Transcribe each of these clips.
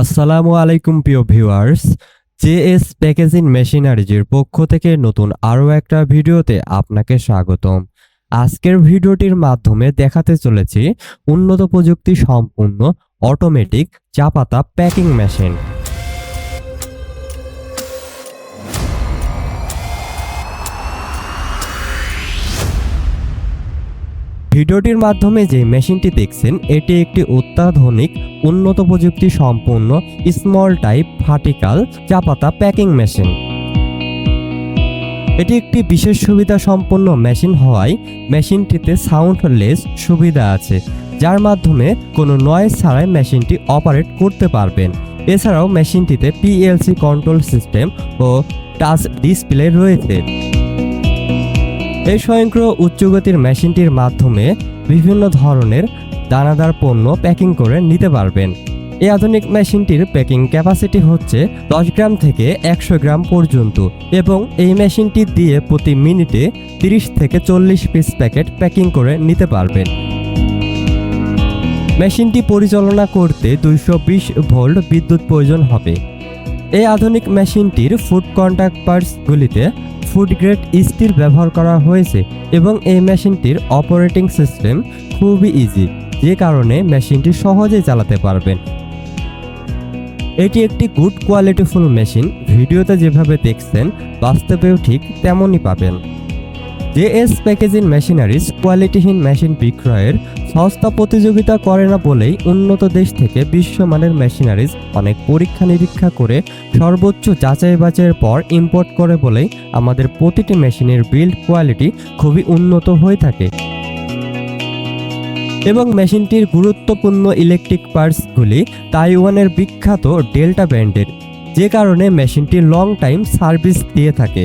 আসসালামু আলাইকুম, প্রিয় ভিউয়ার্স। জেএস প্যাকেজিং মেশিনারিজের পক্ষ থেকে নতুন আরও একটা ভিডিওতে আপনাকে স্বাগতম। আজকের ভিডিওটির মাধ্যমে দেখাতে চলেছি উন্নত প্রযুক্তি সম্পূর্ণ অটোমেটিক চা পাতা প্যাকিং মেশিন। ভিডিওটির মাধ্যমে যে মেশিনটি দেখছেন, এটি একটি অত্যাধুনিক উন্নত প্রযুক্তি সম্পন্ন স্মল টাইপ ভার্টিক্যাল চা পাতা প্যাকিং মেশিন এটি একটি বিশেষ সুবিধা সম্পন্ন মেশিন হওয়ায় মেশিনটিতে সাউন্ডলেস সুবিধা আছে, যার মাধ্যমে কোনো নয়েজ ছাড়াই মেশিনটি অপারেট করতে পারবেন। এছাড়াও মেশিনটিতে পিএলসি কন্ট্রোল সিস্টেম ও টাচ ডিসপ্লে রয়েছে। এই স্বয়ংক্রিয় উচ্চগতির মেশিনটির মাধ্যমে বিভিন্ন ধরনের দানাদার পণ্য প্যাকিং করে নিতে পারবেন। এই আধুনিক মেশিনটির প্যাকিং ক্যাপাসিটি হচ্ছে দশ গ্রাম থেকে একশো গ্রাম পর্যন্ত এবং এই মেশিনটি দিয়ে প্রতি মিনিটে তিরিশ থেকে চল্লিশ পিস প্যাকেট প্যাকিং করে নিতে পারবেন। মেশিনটি পরিচালনা করতে দুইশো বিশ ভোল্ট বিদ্যুৎ প্রয়োজন হবে। এই আধুনিক মেশিনটির ফুড কন্ট্যাক্ট পার্টসগুলিতে ফুড গ্রেড স্টিল ব্যবহার করা হয়েছে এবং এই মেশিনটির অপারেটিং সিস্টেম খুবই ইজি যে কারণে মেশিনটি সহজেই চালাতে পারবেন। এটি একটি গুড কোয়ালিটিফুল মেশিন ভিডিওতে যেভাবে দেখছেন, বাস্তবেও ঠিক তেমনই পাবেন। জেএস প্যাকেজিং মেশিনারিজ কোয়ালিটিহীন মেশিন বিক্রয়ের সস্তা প্রতিযোগিতা করে না বলেই উন্নত দেশ থেকে বিশ্বমানের মেশিনারিজ অনেক পরীক্ষা নিরীক্ষা করে সর্বোচ্চ যাচাই বাছাইয়ের পর ইম্পোর্ট করে বলেই আমাদের প্রতিটি মেশিনের বিল্ড কোয়ালিটি খুবই উন্নত হয়ে থাকে। এবং মেশিনটির গুরুত্বপূর্ণ ইলেকট্রিক পার্টসগুলি তাইওয়ানের বিখ্যাত ডেল্টা ব্র্যান্ডের, যে কারণে মেশিনটি লং টাইম সার্ভিস দিয়ে থাকে।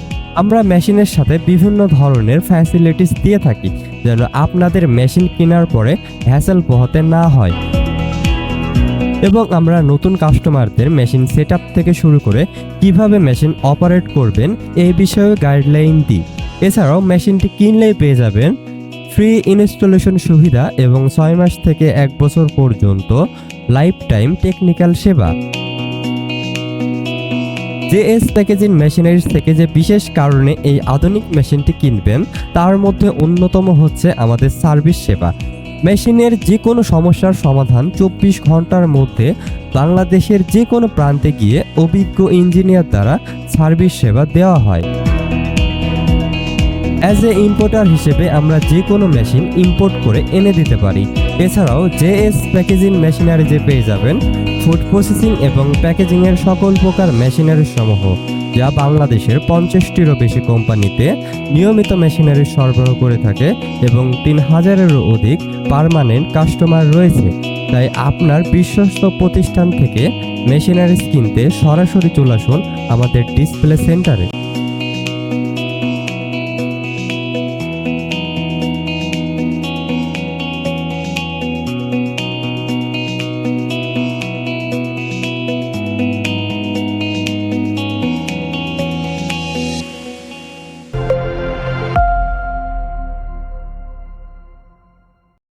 আমরা মেশিনের সাথে বিভিন্ন ধরনের ফ্যাসিলিটিস দিয়ে থাকি, যেন আপনাদের মেশিন কেনার পরে হ্যাসেল পোহাতে না হয়। এবং আমরা নতুন কাস্টমারদের মেশিন সেট থেকে শুরু করে কীভাবে মেশিন অপারেট করবেন এই বিষয়ে গাইডলাইন দিই। এছাড়াও মেশিনটি কিনলেই পেয়ে যাবেন ফ্রি ইনস্টলেশন সুবিধা এবং ছয় মাস থেকে এক বছর পর্যন্ত লাইফ টাইম টেকনিক্যাল সেবা। জেএস প্যাকেজিং মেশিনারিজ থেকে যে বিশেষ কারণে এই আধুনিক মেশিনটি কিনবেন, তার মধ্যে অন্যতম হচ্ছে আমাদের সার্ভিস সেবা। মেশিনের যে কোনো সমস্যার সমাধান চব্বিশ ঘণ্টার মধ্যে বাংলাদেশের যে কোনো প্রান্তে গিয়ে অভিজ্ঞ ইঞ্জিনিয়ার দ্বারা সার্ভিস সেবা দেওয়া হয়। অ্যাজ এ ইম্পোর্টার হিসেবে আমরা যে কোনো মেশিন ইম্পোর্ট করে এনে দিতে পারি। এছাড়াও জেএস প্যাকেজিং মেশিনারি যে পেয়ে যাবেন ফুড প্রসেসিং এবং প্যাকেজিংয়ের সকল প্রকার মেশিনারি সমূহ, যা বাংলাদেশের পঞ্চাশটিরও বেশি কোম্পানিতে নিয়মিত মেশিনারি সরবরাহ করে থাকে এবং তিন হাজারেরও অধিক পার্মানেন্ট কাস্টমার রয়েছে। তাই আপনার বিশ্বস্ত প্রতিষ্ঠান থেকে মেশিনারিজ কিনতে সরাসরি চলে আসুন আমাদের ডিসপ্লে সেন্টারে